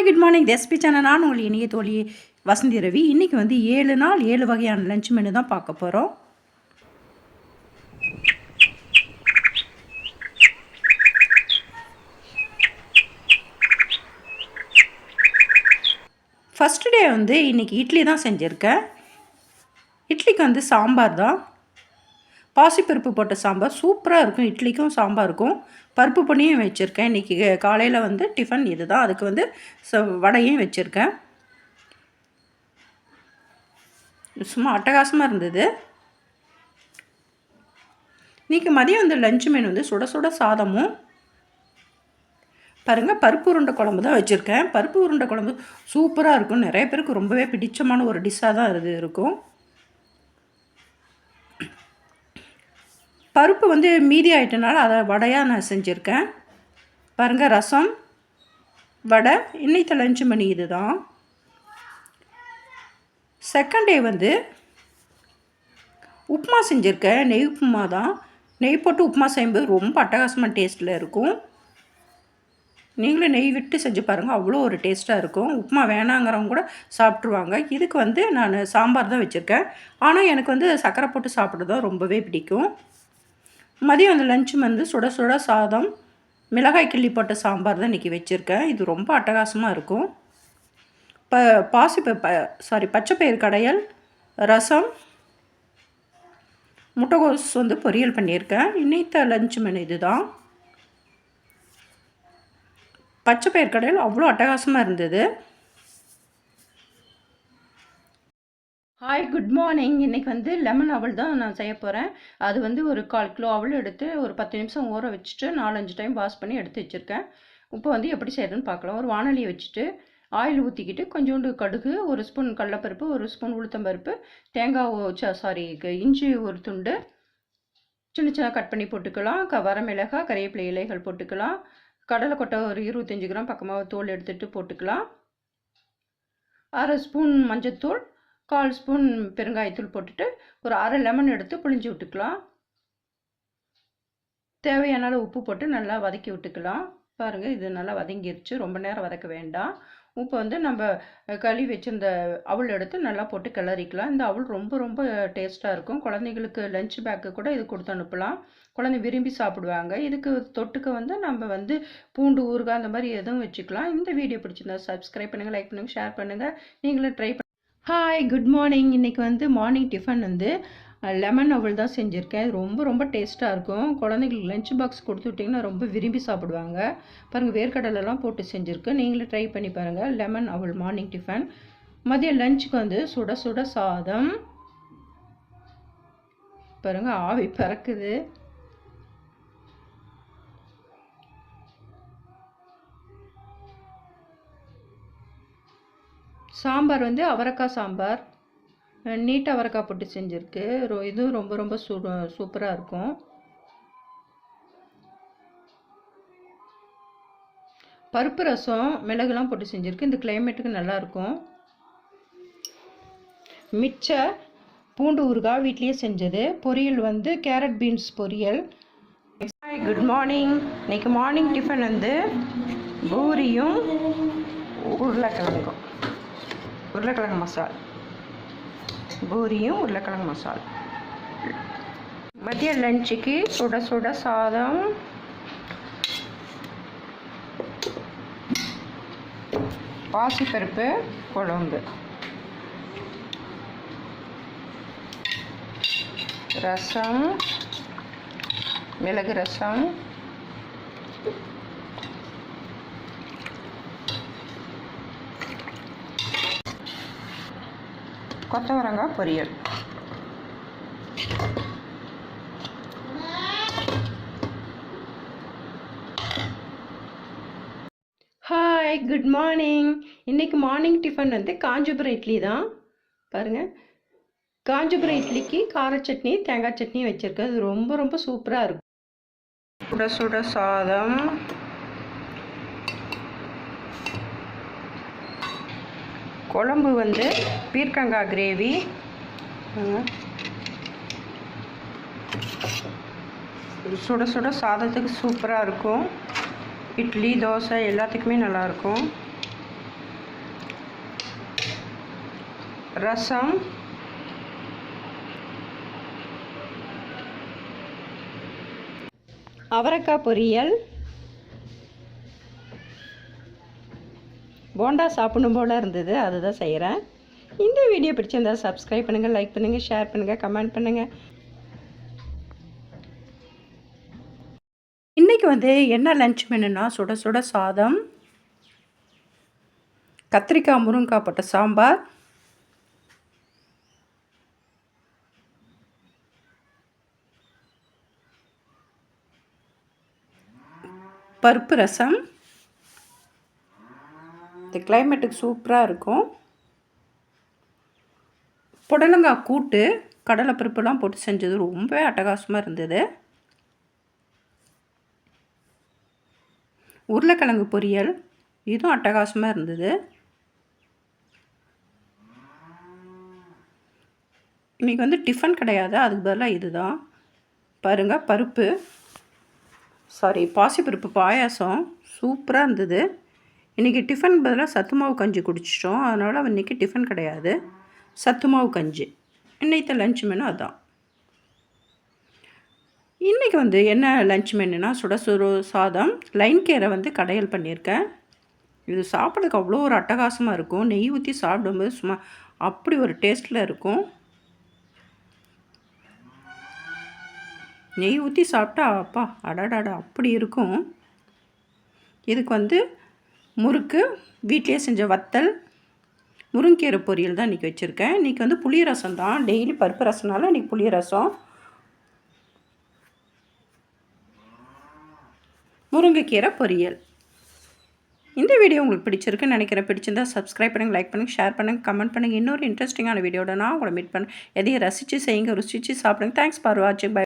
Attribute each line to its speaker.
Speaker 1: Hi good morning recipe channel நான் உங்கள் இனிய தோழி வசந்தி ரவி. இன்றைக்கி வந்து ஏழு நாள் ஏழு வகையான லஞ்ச் மெனு தான் பார்க்க போகிறோம் ஃபஸ்ட் டே வந்து இன்றைக்கி இட்லி தான் செஞ்சுருக்கேன். இட்லிக்கு வந்து சாம்பார் தான். பாசிப்பருப்பு போட்ட சாம்பார் சூப்பராக இருக்கும். இட்லிக்கும் சாம்பாருக்கும். பருப்பு பண்ணியும் வச்சுருக்கேன். இன்றைக்கி காலையில் வந்து டிஃபன் இது தான் அதுக்கு வந்து ச வடையும் வச்சுருக்கேன். சும்மா அட்டகாசமாக இருந்தது. இன்றைக்கி மதியம் வந்து லஞ்சு மீன் வந்து சுட சுட சாதமும் பாருங்கள் பருப்பு உருண்டை குழம்பு தான் வச்சுருக்கேன். பருப்பு உருண்டை குழம்பு சூப்பராக இருக்கும். நிறைய பேருக்கு ரொம்பவே பிடிச்சமான ஒரு டிஷ்ஷாக தான் இது இருக்கும். பருப்பு வந்து மீதி ஆகிட்டனால அதை வடையாக நான் செஞ்சுருக்கேன். பாருங்கள் ரசம் வடை இன்னைத்த லஞ்சு மணி இது தான் செகண்ட் டே வந்து உப்புமா செஞ்சுருக்கேன். நெய் உப்புமா தான். நெய் போட்டு உப்புமா செய்யும்போது ரொம்ப அட்டகாசமாக டேஸ்ட்டில் இருக்கும். நீங்களும் நெய் விட்டு செஞ்சு பாருங்கள் அவ்வளோ ஒரு டேஸ்ட்டாக இருக்கும். உப்புமா வேணாங்கிறவங்க கூட சாப்பிட்ருவாங்க இதுக்கு வந்து நான் சாம்பார் தான் வச்சுருக்கேன். ஆனால் எனக்கு வந்து சர்க்கரை போட்டு சாப்பிட்றது தான் ரொம்பவே பிடிக்கும். மதியம் அந்த லஞ்சு வந்து சுட சுட சாதம் மிளகாய் கிள்ளி போட்ட சாம்பார் தான் இன்றைக்கி வச்சுருக்கேன். இது ரொம்ப அட்டகாசமாக இருக்கும். ப பாசி ப சாரி பச்சைப்பயிறு கடையல் ரசம் முட்டைகோஸ் வந்து பொரியல் பண்ணியிருக்கேன். இன்னைத்த லஞ்ச் மெனு இது தான் பச்சைப்பயிர் கடையில் அவ்வளோ அட்டகாசமாக இருந்தது. ஹாய் குட் மார்னிங் இன்றைக்கி வந்து லெமன் அவல் தான் நான் செய்ய போகிறேன் அது வந்து ஒரு கால் கிலோ அவல் எடுத்து ஒரு பத்து நிமிஷம் ஊற வச்சுட்டு நாலஞ்சு டைம் வாஷ் பண்ணி எடுத்து வச்சுருக்கேன். இப்போ வந்து எப்படி செய்யறதுன்னு பார்க்கலாம். ஒரு வானொலியை வச்சுட்டு ஆயில் ஊற்றிக்கிட்டு கொஞ்சோண்டு கடுகு ஒரு ஸ்பூன் கடலப்பருப்பு ஒரு ஸ்பூன் உளுத்தம்பருப்பு தேங்காய் சாரி இஞ்சி ஒரு துண்டு. சின்ன சின்ன கட் பண்ணி போட்டுக்கலாம். க வரமிளகாய் கறிவேப்பிலை இலைகள் போட்டுக்கலாம். கடலை கொட்டை ஒரு இருபத்தஞ்சி கிராம் பக்கமாக தோல் எடுத்துகிட்டு போட்டுக்கலாம். அரை ஸ்பூன் மஞ்சத்தூள். கால் ஸ்பூன் பெருங்காயத்தூள் போட்டுட்டு ஒரு அரை லெமன் எடுத்து புளிஞ்சு விட்டுக்கலாம். தேவையான உப்பு போட்டு நல்லா வதக்கி விட்டுக்கலாம். பாருங்கள் இது நல்லா வதங்கிருச்சு. ரொம்ப நேரம் வதக்க வேண்டாம். உப்பு வந்து நம்ம களி வச்சிருந்த அவள் எடுத்து நல்லா போட்டு கிளறிக்கலாம். இந்த அவள் ரொம்ப ரொம்ப டேஸ்ட்டாக இருக்கும். குழந்தைங்களுக்கு லஞ்ச் பேக்கு கூட இது கொடுத்து அனுப்பலாம். குழந்தை விரும்பி சாப்பிடுவாங்க. இதுக்கு தொட்டுக்க வந்து நம்ம வந்து பூண்டு ஊறுகாய் அந்த மாதிரி எதுவும் வச்சுக்கலாம். இந்த வீடியோ பிடிச்சிருந்தா சப்ஸ்கிரைப் பண்ணுங்கள் லைக் பண்ணுங்கள் ஷேர் பண்ணுங்கள் நீங்களும் ட்ரை ஹாய் குட் மார்னிங் இன்றைக்கி வந்து மார்னிங் டிஃபன் வந்து லெமன் அவள் தான் செஞ்சுருக்கேன். ரொம்ப ரொம்ப டேஸ்ட்டாக இருக்கும். குழந்தைங்களுக்கு லஞ்ச் பாக்ஸ் கொடுத்து விட்டிங்கன்னா ரொம்ப விரும்பி சாப்பிடுவாங்க. பாருங்கள் வேர்க்கடலெல்லாம் போட்டு செஞ்சுருக்கு. நீங்களும் ட்ரை பண்ணி பாருங்கள் லெமன் அவள் மார்னிங் டிஃபன் மதியம் லஞ்சுக்கு வந்து சுட சுட சாதம். பாருங்கள் ஆவி பறக்குது. சாம்பார் வந்து அவரைக்காய் சாம்பார். நீட் அவரைக்காய் போட்டு செஞ்சுருக்கு. இதுவும் ரொம்ப ரொம்ப சூ சூப்பராக இருக்கும். பருப்பு ரசம் மிளகுலாம் போட்டு செஞ்சுருக்கு. இந்த கிளைமேட்டுக்கு நல்லாயிருக்கும் மிச்ச பூண்டு ஊறுகாய் வீட்லேயே செஞ்சது. பொரியல் வந்து கேரட் பீன்ஸ் பொரியல். ஹாய் குட் மார்னிங் இன்றைக்கி மார்னிங் டிஃபன் வந்து பூரியும் உருளைக்கிழங்கும். உருளைக்கிழங்கு மசால். பூரியும் உருளைக்கிழங்கு மசால். மதிய லஞ்சுக்கு சுட சுட சாதம். பாசிப்பருப்பு குழம்பு. ரசம் மிளகு ரசம் கொத்தவரங்காய் பொரியல். ஹாய் குட் மார்னிங் இன்றைக்கி மார்னிங் டிஃபன் வந்து காஞ்சிபுரம் இட்லி தான். பாருங்கள் காஞ்சிபுரம் இட்லிக்கு கார சட்னி தேங்காய் சட்னி வச்சுருக்கேன் அது ரொம்ப ரொம்ப சூப்பராக இருக்கும். சுட சுட சாதம். குழம்பு வந்து பீர்க்கங்காய் கிரேவி சுட சுட சாதத்துக்கு சூப்பராக இருக்கும். இட்லி தோசை எல்லாத்துக்குமே நல்லாயிருக்கும் ரசம். அவரக்காய் பொரியல். போண்டா சாப்பிடணும் போல் இருந்தது அதுதான் செய்கிறேன் இந்த வீடியோ பிடிச்சிருந்தா சப்ஸ்கிரைப் பண்ணுங்கள் லைக் பண்ணுங்கள் ஷேர் பண்ணுங்கள் கமெண்ட் பண்ணுங்கள் இன்றைக்கி வந்து என்ன லஞ்ச் மெனுனா சுட சுட சாதம் கத்திரிக்காய் முருங்கைக்காய் போட்ட சாம்பார் பருப்பு ரசம் இந்த கிளைமேட்டுக்கு சூப்பராக இருக்கும். புடலங்காய் கூட்டு கடலை பருப்புலாம் போட்டு செஞ்சது ரொம்ப அட்டகாசமாக இருந்தது. உருளைக்கிழங்கு பொரியல் இதுவும் அட்டகாசமாக இருந்தது. இன்றைக்கி வந்து டிஃபன் கிடையாது அதுக்கு பதிலாக இதுதான். பாருங்கள் பருப்பு. சாரி பாசிப்பருப்பு பாயாசம். சூப்பராக இருந்தது. இன்றைக்கி டிஃபன் பதிலாக சத்து மாவு கஞ்சி குடிச்சிட்டோம். அதனால் இன்றைக்கி டிஃபன் கிடையாது. சத்து மாவு கஞ்சி. இன்னைக்கு லஞ்ச் மெனு அதான். இன்றைக்கி வந்து என்ன லஞ்ச் மெனுனா சுட சுறு சாதம் லைன் கேரை வந்து கடையல் பண்ணியிருக்கேன். இது சாப்பிட்றதுக்கு அவ்வளோ ஒரு அட்டகாசமாக இருக்கும். நெய் ஊற்றி சாப்பிடும்போது சும்மா அப்படி ஒரு டேஸ்ட்டில் இருக்கும். நெய் ஊற்றி சாப்பிட்டா அப்பா அடாடாடா அப்படி இருக்கும். இதுக்கு வந்து முறுக்கு வீட்டிலே செஞ்ச வத்தல் முருங்கீரை பொரியல் தான் இன்றைக்கி வச்சுருக்கேன். இன்றைக்கி வந்து புளி ரசம் தான். டெய்லி பருப்பு ரசம்னால இன்றைக்கி புளி ரசம். முருங்கைக்கீரை பொரியல். இந்த வீடியோ உங்களுக்கு பிடிச்சிருக்குன்னு நினைக்கிறேன். பிடிச்சிருந்தா சப்ஸ்கிரைப் பண்ணுங்கள் லைக் பண்ணுங்கள் ஷேர் பண்ணுங்கள் கமெண்ட் பண்ணுங்கள் இன்னொரு இன்ட்ரெஸ்டிங்கான வீடியோட நான் உங்களை மீட் பண்ணேன் எதையும் ரசித்து செய்யுங்க ருசித்து சாப்பிடுங்க. தேங்க்ஸ் ஃபார் வாட்சிங் பை